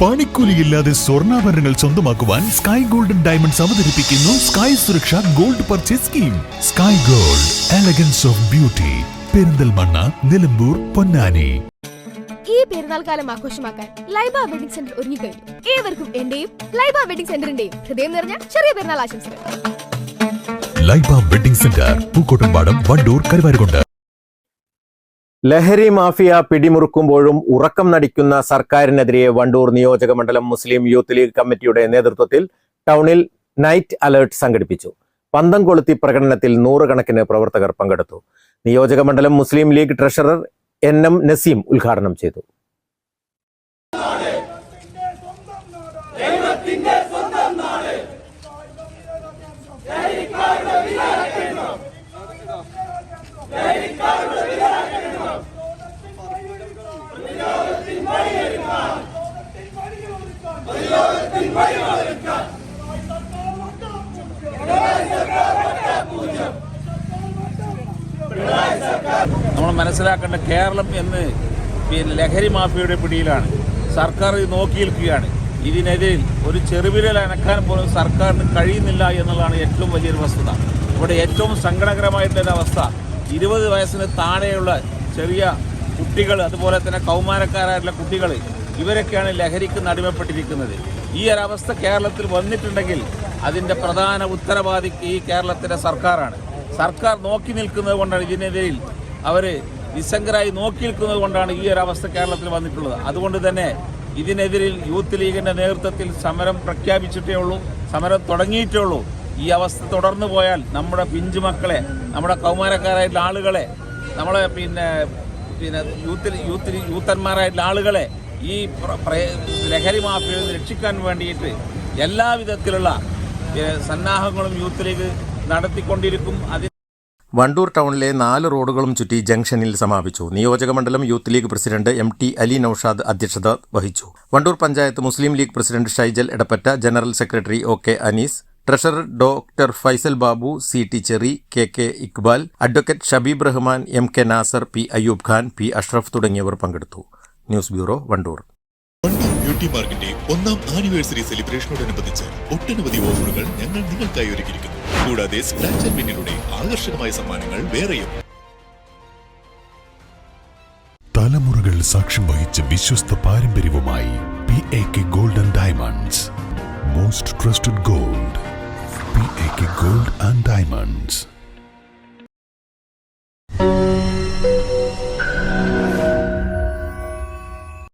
പണിക്കൂലിയില്ലാതെ സ്വർണാഭരണങ്ങൾ സ്വന്തമാക്കുവാൻ sky golden diamonds അവതരിപ്പിക്കുന്നു sky Suraksha gold purchase scheme sky gold elegance of beauty Perinthalmanna Nilambur Ponnani. ഈ പെരുന്നാൾ കാലം ആഘോഷമാക്കാൻ ലൈബ വെഡിംഗ് സെന്റർ ഒരുങ്ങിക്കഴിഞ്ഞു ഏവർക്കും എന്റെയും ലൈബ വെഡിംഗ് സെന്ററിന്റെയും ഹൃദയം നിറഞ്ഞ ചെറിയ പെരുന്നാൾ ആശംസകൾ. Laiba wedding centre Pookkottumpadam Wandoor Karuvarakundu. ലഹരി മാഫിയ പിടിമുറുക്കുമ്പോഴും ഉറക്കം നടിക്കുന്ന സർക്കാരിനെതിരെ വണ്ടൂർ നിയോജക മണ്ഡലം മുസ്ലിം യൂത്ത് ലീഗ് കമ്മിറ്റിയുടെ നേതൃത്വത്തിൽ ടൗണിൽ നൈറ്റ് അലേർട്ട് സംഘടിപ്പിച്ചു. പന്തം കൊളുത്തി പ്രകടനത്തിൽ നൂറുകണക്കിന് പ്രവർത്തകർ പങ്കെടുത്തു. നിയോജക മണ്ഡലം Muslim League treasurer N M Naseem ഉദ്ഘാടനം ചെയ്തു. നമ്മൾ മനസ്സിലാക്കേണ്ട കേരളം എന്ന് ലഹരി മാഫിയയുടെ പിടിയിലാണ്. സർക്കാർ ഇത് നോക്കി നിൽക്കുകയാണ്. ഇതിനെതിരിൽ ഒരു ചെറുവിരൽ അനക്കാൻ പോലും സർക്കാരിന് കഴിയുന്നില്ല എന്നുള്ളതാണ് ഏറ്റവും വലിയൊരു വസ്തുത. ഇവിടെ ഏറ്റവും സങ്കടകരമായിട്ടുള്ള അവസ്ഥ. ഇരുപത് വയസ്സിന് താഴെയുള്ള ചെറിയ കുട്ടികൾ അതുപോലെ തന്നെ കൗമാരക്കാരായിട്ടുള്ള കുട്ടികൾ ഇവരൊക്കെയാണ് ലഹരിക്ക് നടിമപ്പെട്ടിരിക്കുന്നത്. ഈ ഒരവസ്ഥ കേരളത്തിൽ വന്നിട്ടുണ്ടെങ്കിൽ അതിന്റെ പ്രധാന ഉത്തരവാദി ഈ കേരളത്തിന്റെ സർക്കാരാണ്. സർക്കാർ നോക്കി നിൽക്കുന്നത് കൊണ്ടാണ് ഇതിനെതിരിൽ അവർ നിസ്സംഗരായി നോക്കി നിൽക്കുന്നത് കൊണ്ടാണ് ഈ ഒരു അവസ്ഥ കേരളത്തിൽ വന്നിട്ടുള്ളത്. അതുകൊണ്ട് തന്നെ ഇതിനെതിരിൽ യൂത്ത് ലീഗിന്റെ നേതൃത്വത്തിൽ സമരം പ്രഖ്യാപിച്ചിട്ടേ ഉള്ളൂ. സമരം തുടങ്ങിയിട്ടേ ഉള്ളൂ. ഈ അവസ്ഥ തുടർന്നു പോയാൽ നമ്മുടെ പിഞ്ചു മക്കളെ നമ്മുടെ കൗമാരക്കാരായിട്ടുള്ള ആളുകളെ നമ്മളെ പിന്നെ പിന്നെ യൂത്തിൽ യൂത്തിൽ യൂത്തന്മാരായിട്ടുള്ള ആളുകളെ ഈ ലഹരി മാഫിയയിൽ നിന്ന് രക്ഷിക്കാൻ വേണ്ടിയിട്ട് എല്ലാവിധത്തിലുള്ള സന്നാഹങ്ങളും യൂത്ത് ലീഗ് നടത്തിക്കൊണ്ടിരിക്കും. അതിന് വണ്ടൂർ ടൗണിലെ നാല് റോഡുകളും ചുറ്റി ജംഗ്ഷനിൽ സമാപിച്ചു. നിയോജക മണ്ഡലം youth league president M T Ali Naushad അധ്യക്ഷത വഹിച്ചു. Wandoor panchayat Muslim League president Shaijal Edappatta general secretary O K Anees treasurer doctor Faisal Babu C T Cherry K K Iqbal advocate Shabeeb Rahman M K Nasar P Ayyub Khan P Ashraf തുടങ്ങിയവർ പങ്കെടുത്തു. News bureau Wandoor. Beauty പാർക്കിന്റെ ഒന്നാം anniversary സെലിബ്രേഷനോടനുബന്ധിച്ച് ഒട്ടനവധി ഓഫറുകൾ ഞങ്ങൾ നിങ്ങൾക്കായി ഒരുക്കിയിരിക്കുന്നു. കൂടാതെ സ്ക്രാച്ച് ആൻഡ് വിന്നിലൂടെ ആകർഷകമായ സമ്മാനങ്ങൾ വേറെയും. തലമുറകൾ സാക്ഷ്യം വഹിച്ച വിശ്വസ്ത പാരമ്പര്യവുമായി P A K golden diamonds most trusted gold P A K gold and diamonds